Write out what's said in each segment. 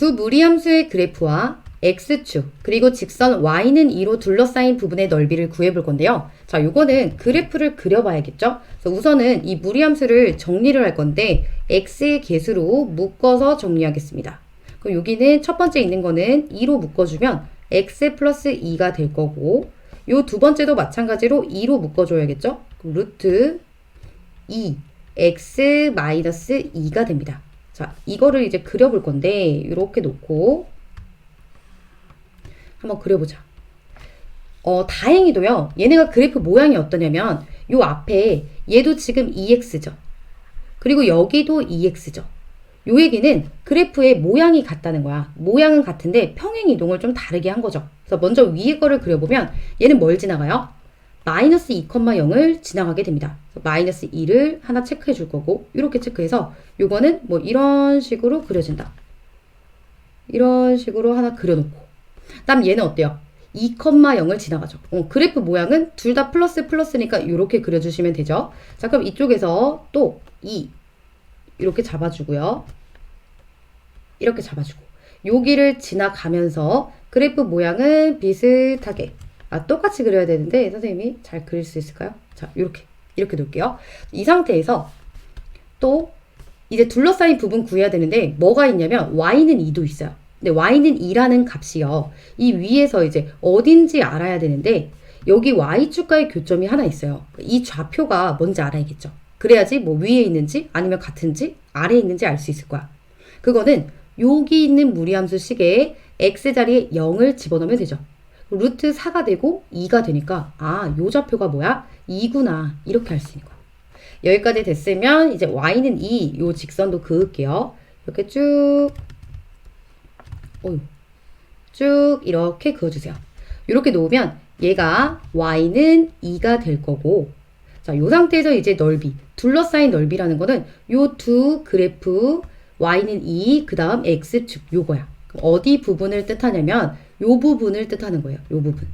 두 무리함수의 그래프와 x축 그리고 직선 y는 2로 둘러싸인 부분의 넓이를 구해볼 건데요. 자, 요거는 그래프를 그려봐야겠죠? 그래서 우선은 이 무리함수를 정리를 할 건데 x의 개수로 묶어서 정리하겠습니다. 그럼 여기는 첫 번째 있는 거는 2로 묶어주면 x 플러스 2가 될 거고 요 두 번째도 마찬가지로 2로 묶어줘야겠죠? 그럼 루트 2 x 마이너스 2가 됩니다. 자, 이거를 이제 그려볼 건데 이렇게 놓고 한번 그려보자. 어, 다행히도요. 얘네가 그래프 모양이 어떠냐면 요 앞에 얘도 지금 2x죠. 그리고 여기도 2x죠. 요 얘기는 그래프의 모양이 같다는 거야. 모양은 같은데 평행 이동을 좀 다르게 한 거죠. 그래서 먼저 위에 거를 그려보면 얘는 뭘 지나가요? 마이너스 2,0을 지나가게 됩니다. 마이너스 2를 하나 체크해 줄 거고 이렇게 체크해서 요거는 뭐 이런 식으로 그려진다. 이런 식으로 하나 그려놓고 다음 얘는 어때요? 2,0을 지나가죠. 어, 그래프 모양은 둘 다 플러스 플러스니까 이렇게 그려주시면 되죠. 자 그럼 이쪽에서 또 2 이렇게 잡아주고요. 이렇게 잡아주고 여기를 지나가면서 그래프 모양은 비슷하게 아 똑같이 그려야 되는데 선생님이 잘 그릴 수 있을까요? 자 이렇게 이렇게 놓을게요. 이 상태에서 또 이제 둘러싸인 부분 구해야 되는데 뭐가 있냐면 y는 2도 있어요. 근데 y는 2라는 값이요. 이 위에서 이제 어딘지 알아야 되는데 여기 y축과의 교점이 하나 있어요. 이 좌표가 뭔지 알아야겠죠. 그래야지 뭐 위에 있는지 아니면 같은지 아래에 있는지 알 수 있을 거야. 그거는 여기 있는 무리함수 시계에 x 자리에 0을 집어넣으면 되죠. 루트 4가 되고 2가 되니까 아, 요 좌표가 뭐야? 2구나. 이렇게 할 수 있는 거야. 여기까지 됐으면 이제 y는 2, 요 직선도 그을게요. 이렇게 쭉 어휴, 쭉 이렇게 그어주세요. 이렇게 놓으면 얘가 y는 2가 될 거고 자, 요 상태에서 이제 넓이, 둘러싸인 넓이라는 거는 요 두 그래프 y는 2, 그 다음 x축 요거야. 어디 부분을 뜻하냐면 요 부분을 뜻하는 거예요. 요 부분.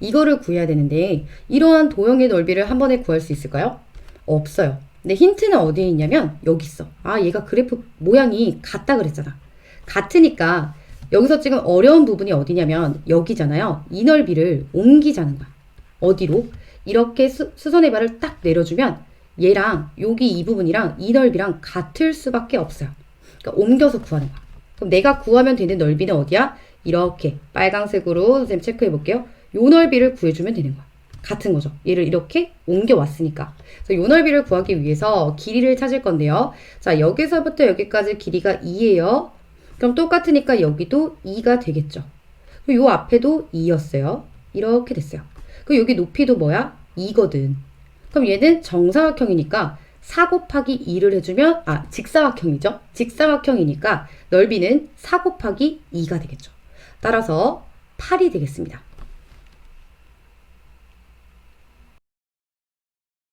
이거를 구해야 되는데 이러한 도형의 넓이를 한 번에 구할 수 있을까요? 없어요. 근데 힌트는 어디에 있냐면 여기 있어. 아, 얘가 그래프 모양이 같다 그랬잖아. 같으니까 여기서 지금 어려운 부분이 어디냐면 여기잖아요. 이 넓이를 옮기자는 거야. 어디로? 이렇게 수, 수선의 발을 딱 내려주면 얘랑 여기 이 부분이랑 이 넓이랑 같을 수밖에 없어요. 그러니까 옮겨서 구하는 거야. 그럼 내가 구하면 되는 넓이는 어디야? 이렇게 빨강색으로 선생님 체크해 볼게요. 요 넓이를 구해주면 되는 거야. 같은 거죠. 얘를 이렇게 옮겨 왔으니까. 그래서 요 넓이를 구하기 위해서 길이를 찾을 건데요. 자, 여기서부터 여기까지 길이가 2예요. 그럼 똑같으니까 여기도 2가 되겠죠. 요 앞에도 2였어요. 이렇게 됐어요. 그리고 여기 높이도 뭐야? 2거든. 그럼 얘는 정사각형이니까 4 곱하기 2를 해주면, 아, 직사각형이죠? 직사각형이니까 넓이는 4 곱하기 2가 되겠죠. 따라서 8이 되겠습니다.